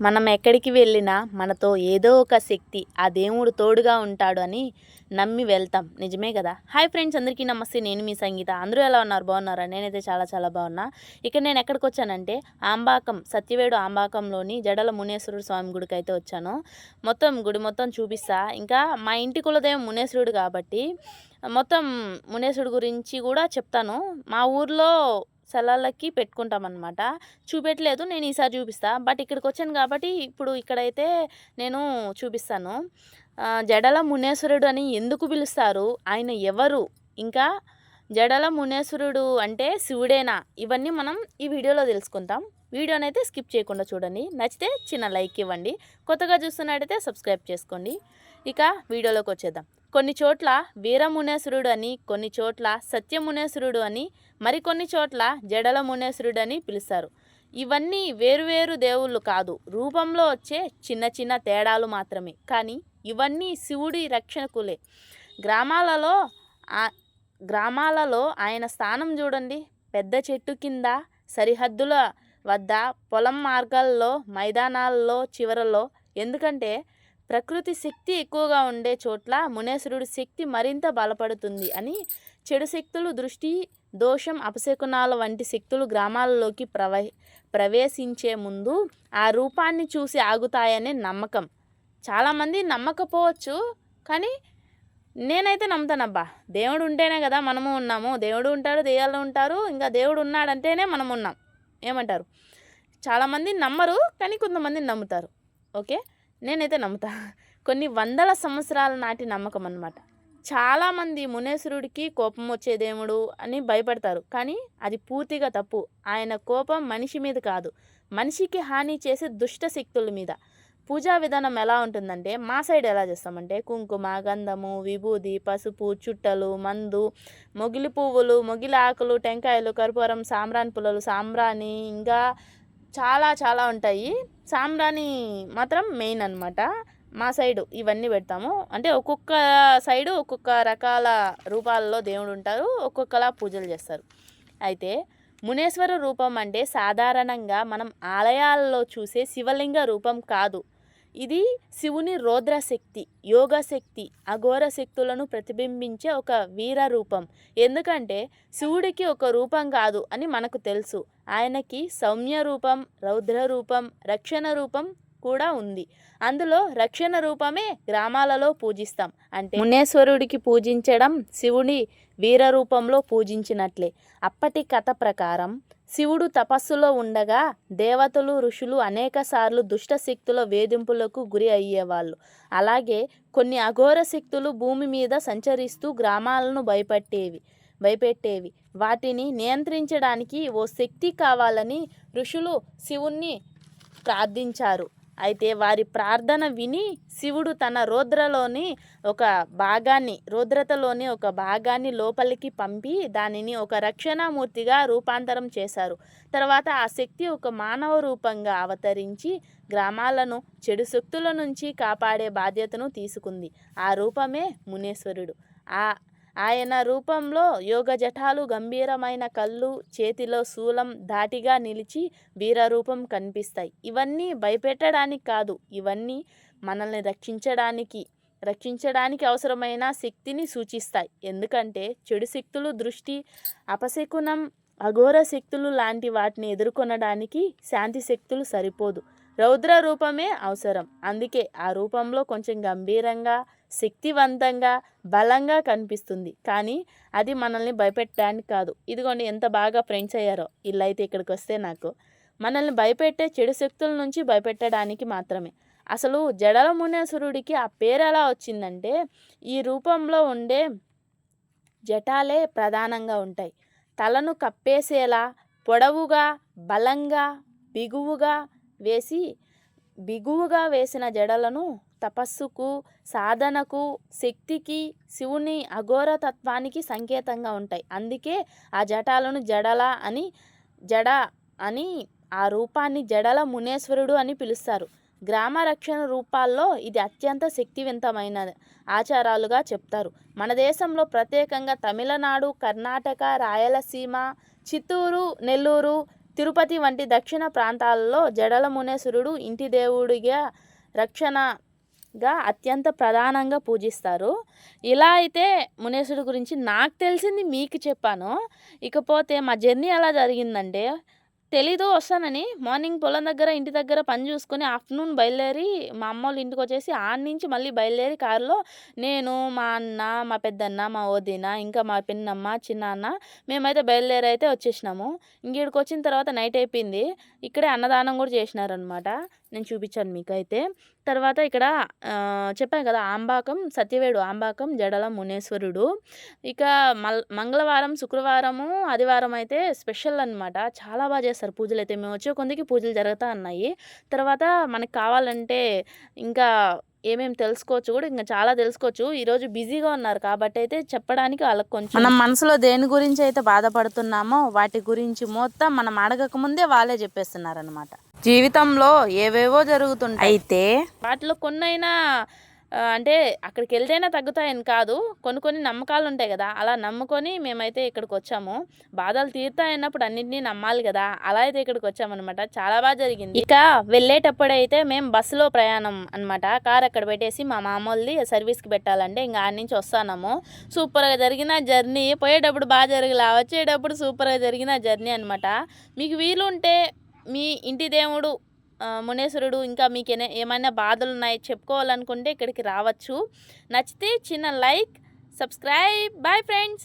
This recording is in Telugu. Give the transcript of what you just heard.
మనం ఎక్కడికి వెళ్ళినా మనతో ఏదో ఒక శక్తి ఆ దేవుడు తోడుగా ఉంటాడు అని నమ్మి వెళ్తాం. నిజమే కదా? హాయ్ ఫ్రెండ్స్ అందరికీ నమస్తే. నేను మీ సంగీత. అందరూ ఎలా ఉన్నారు? బాగున్నారా? నేనైతే చాలా చాలా బాగున్నా. ఇక నేను ఎక్కడికి వచ్చానంటే ఆంబాకం సత్యవేడు ఆంబాకంలోని జడల మునేశ్వరుడు స్వామి గుడికి అయితే వచ్చాను. మొత్తం గుడి మొత్తం చూపిస్తా. ఇంకా మా ఇంటి కులదేవం మునేశ్వరుడు కాబట్టి మొత్తం మునేశ్వరుడు గురించి కూడా చెప్తాను. మా ఊర్లో సెలవులకి పెట్టుకుంటామన్నమాట. చూపెట్టలేదు నేను ఈసారి చూపిస్తా. బట్ ఇక్కడికి వచ్చాను కాబట్టి ఇప్పుడు ఇక్కడైతే నేను చూపిస్తాను. జడల మునేశ్వరుడు అని ఎందుకు పిలుస్తారు? ఆయన ఎవరు? ఇంకా జడల మునేశ్వరుడు అంటే శివుడేనా? ఇవన్నీ మనం ఈ వీడియోలో తెలుసుకుంటాం. వీడియోని అయితే స్కిప్ చేయకుండా చూడండి. నచ్చితే చిన్న లైక్ ఇవ్వండి. కొత్తగా చూస్తున్నట్టయితే సబ్స్క్రైబ్ చేసుకోండి. ఇక వీడియోలోకి వచ్చేద్దాం. కొన్ని చోట్ల వీరమునేశ్వరుడు అని కొన్ని చోట్ల సత్యమునేశ్వరుడు అని మరికొన్ని చోట్ల జడల మునేశ్వరుడు అని పిలుస్తారు. ఇవన్నీ వేరువేరు దేవుళ్ళు కాదు. రూపంలో వచ్చే చిన్న చిన్న తేడాలు మాత్రమే. కానీ ఇవన్నీ శివుడి రక్షణకులే గ్రామాలలో గ్రామాలలో ఆయన స్థానం చూడండి. పెద్ద చెట్టు కింద సరిహద్దుల వద్ద పొలం మార్గాల్లో మైదానాల్లో చివరలో. ఎందుకంటే ప్రకృతి శక్తి ఎక్కువగా ఉండే చోట్ల మునేశ్వరుడి శక్తి మరింత బలపడుతుంది అని చెడు శక్తులు దృష్టి దోషం అపశకునాల వంటి శక్తులు గ్రామాలలోకి ప్రవ ప్రవేశించే ముందు ఆ రూపాన్ని చూసి ఆగుతాయనే నమ్మకం. చాలామంది నమ్మకపోవచ్చు కానీ నేనైతే నమ్ముతానబ్బా. దేవుడు ఉంటేనే కదా మనము ఉన్నాము. దేవుడు ఉంటాడు దెయ్యాలు ఉంటారు ఇంకా దేవుడు ఉన్నాడంటేనే మనం ఉన్నాం. ఏమంటారు? చాలామంది నమ్మరు కానీ కొంతమంది నమ్ముతారు. ఓకే? నేనైతే నమ్ముతా. కొన్ని వందల సంవత్సరాల నాటి నమ్మకం అనమాట చాలామంది మునేశ్వరుడికి కోపం వచ్చే దేవుడు అని భయపడతారు. కానీ అది పూర్తిగా తప్పు. ఆయన కోపం మనిషి మీద కాదు. మనిషికి హాని చేసే దుష్ట శక్తుల మీద. పూజా విధానం ఎలా ఉంటుందంటే మా సైడ్ ఎలా చేస్తామంటే కుంకుమ గంధము విభూది పసుపు చుట్టలు మందు మొగిలి పువ్వులు మొగిలి ఆకులు టెంకాయలు కర్పూరం సాంబ్రాణి పుల్లలు సాంబ్రాణి ఇంకా చాలా చాలా ఉంటాయి. సాంబ్రాణి మాత్రం మెయిన్ అన్నమాట. మా సైడు ఇవన్నీ పెడతాము. అంటే ఒక్కొక్క సైడు ఒక్కొక్క రకాల రూపాలలో దేవుడు ఉంటారు. ఒక్కొక్కలా పూజలు చేస్తారు. అయితే మునేశ్వర రూపం అంటే సాధారణంగా మనం ఆలయాల్లో చూసే శివలింగ రూపం కాదు. ఇది శివుని రోద్రశక్తి యోగశక్తి యోగ శక్తి అఘోర శక్తులను ప్రతిబింబించే ఒక వీర రూపం. ఎందుకంటే శివుడికి ఒక రూపం కాదు అని మనకు తెలుసు. ఆయనకి సౌమ్య రూపం రౌద్ర రూపం రక్షణ రూపం కూడా ఉంది. అందులో రక్షణ రూపమే గ్రామాలలో పూజిస్తాం. అంటే మునేశ్వరుడికి పూజించడం శివుని వీర రూపంలో పూజించినట్లే. అప్పటి కథ ప్రకారం శివుడు తపస్సులో ఉండగా దేవతలు ఋషులు అనేకసార్లు దుష్ట శక్తుల వేధింపులకు గురి అయ్యేవాళ్ళు. అలాగే కొన్ని అఘోర శక్తులు భూమి మీద సంచరిస్తూ గ్రామాలను భయపెట్టేవి భయపెట్టేవి. వాటిని నియంత్రించడానికి ఓ శక్తి కావాలని ఋషులు శివుణ్ణి ప్రార్థించారు. అయితే వారి ప్రార్థన విని శివుడు తన రోద్రలోని ఒక భాగాన్ని రోద్రతలోని ఒక భాగాన్ని లోపలికి పంపి దానిని ఒక రక్షణామూర్తిగా రూపాంతరం చేశారు. తర్వాత ఆ శక్తి ఒక మానవ రూపంగా అవతరించి గ్రామాలను చెడు శక్తుల నుంచి కాపాడే బాధ్యతను తీసుకుంది. ఆ రూపమే మునేశ్వరుడు. ఆ ఆయన రూపంలో యోగ జఠాలు గంభీరమైన కళ్ళు చేతిలో శూలం ధాటిగా నిలిచి వీరరూపం కనిపిస్తాయి. ఇవన్నీ భయపెట్టడానికి కాదు ఇవన్నీ మనల్ని రక్షించడానికి రక్షించడానికి అవసరమైన శక్తిని సూచిస్తాయి. ఎందుకంటే చెడు శక్తులు దృష్టి అపశకునం అఘోర శక్తులు లాంటి వాటిని ఎదుర్కొనడానికి శాంతి శక్తులు సరిపోదు. రౌద్ర రూపమే అవసరం. అందుకే ఆ రూపంలో కొంచెం గంభీరంగా శక్తివంతంగా బలంగా కనిపిస్తుంది. కానీ అది మనల్ని భయపెట్టడానికి కాదు. ఇదిగోండి ఎంత బాగా ఫ్రెండ్స్ అయ్యారో. ఇల్లు అయితే ఇక్కడికి వస్తే నాకు మనల్ని భయపెట్టే చెడు శక్తుల నుంచి భయపెట్టడానికి మాత్రమే. అసలు జడల మునేశ్వరుడికి ఆ పేరు ఎలా వచ్చిందంటే ఈ రూపంలో ఉండే జటాలే ప్రధానంగా ఉంటాయి. తలను కప్పేసేలా పొడవుగా బలంగా బిగువుగా వేసి బిగువుగా వేసిన జడలను తపస్సుకు సాధనకు శక్తికి శివుని అఘోర తత్వానికి సంకేతంగా ఉంటాయి. అందుకే ఆ జటాలను జడల అని జడ అని ఆ రూపాన్ని జడల మునేశ్వరుడు అని పిలుస్తారు. గ్రామ రక్షణ రూపాల్లో ఇది అత్యంత శక్తివంతమైన ఆచారాలుగా చెప్తారు. మన దేశంలో ప్రత్యేకంగా తమిళనాడు కర్ణాటక రాయలసీమ చిత్తూరు నెల్లూరు తిరుపతి వంటి దక్షిణ ప్రాంతాలలో జడల మునేశ్వరుడు ఇంటి దేవుడిగా రక్షణగా అత్యంత ప్రధానంగా పూజిస్తారు. ఇలా అయితే మునేశ్వరుడు గురించి నాకు తెలిసింది మీకు చెప్పాను. ఇకపోతే మా జర్నీ ఎలా జరిగిందంటే తెలీదు వస్తానని మార్నింగ్ పొలం దగ్గర ఇంటి దగ్గర పని చూసుకొని ఆఫ్టర్నూన్ బయలుదేరి మా అమ్మ వాళ్ళ ఇంటికి వచ్చేసి ఆడ నుంచి మళ్ళీ బయలుదేరి కారులో నేను మా అన్న మా పెద్దన్న మా వదిన ఇంకా మా పిన్నమ్మ చిన్నాన్న మేమైతే బయలుదేరి అయితే వచ్చేసినాము. ఇంగిడికి వచ్చిన తర్వాత నైట్ అయిపోయింది. ఇక్కడే అన్నదానం కూడా చేసినారనమాట నేను చూపించాను మీకు అయితే తర్వాత ఇక్కడ చెప్పాను కదా ఆంబాకం సత్యవేడు ఆంబాకం జడల మునేశ్వరుడు. ఇక మల్ మంగళవారం శుక్రవారము ఆదివారం అయితే స్పెషల్ అనమాట చాలా బాగా చేస్తారు పూజలు అయితే. మేము వచ్చే కొందికి పూజలు జరుగుతూ ఉన్నాయి. తర్వాత మనకు కావాలంటే ఇంకా ఏమేమి తెలుసుకోవచ్చు కూడా ఇంకా చాలా తెలుసుకోవచ్చు. ఈరోజు బిజీగా ఉన్నారు కాబట్టి అయితే చెప్పడానికి వాళ్ళకి కొంచెం మనం మనసులో దేని గురించి అయితే బాధపడుతున్నామో వాటి గురించి మొత్తం మనం అడగక ముందే వాళ్ళే చెప్పేస్తున్నారు అనమాట జీవితంలో ఏవేవో జరుగుతుంటాయి. అయితే వాటిలో కొన్నైనా అంటే అక్కడికి వెళ్తేనే తగ్గుతాయని కాదు. కొన్ని కొన్ని నమ్మకాలు ఉంటాయి కదా. అలా నమ్ముకొని మేమైతే ఇక్కడికి వచ్చాము బాధలు తీరుతాయన్నప్పుడు అన్నింటినీ నమ్మాలి కదా. అలా అయితే ఇక్కడికి వచ్చామన్నమాట చాలా బాగా జరిగింది. ఇక వెళ్ళేటప్పుడైతే మేము బస్సులో ప్రయాణం అనమాట కార్ అక్కడ పెట్టేసి మా మామూలుది సర్వీస్కి పెట్టాలంటే ఇంకా ఆడ నుంచి వస్తాము సూపర్గా జరిగిన జర్నీ పోయేటప్పుడు బాగా జరగలా. వచ్చేటప్పుడు సూపర్గా జరిగిన జర్నీ అనమాట మీకు వీలుంటే మీ ఇంటి దేవుడు మునేశ్వరుడు ఇంకా మీకు ఏనే- ఏమైనా బాధలు ఉన్నాయి చెప్పుకోవాలనుకుంటే ఇక్కడికి రావచ్చు. నచ్చితే చిన్న లైక్ సబ్స్క్రైబ్. Bye friends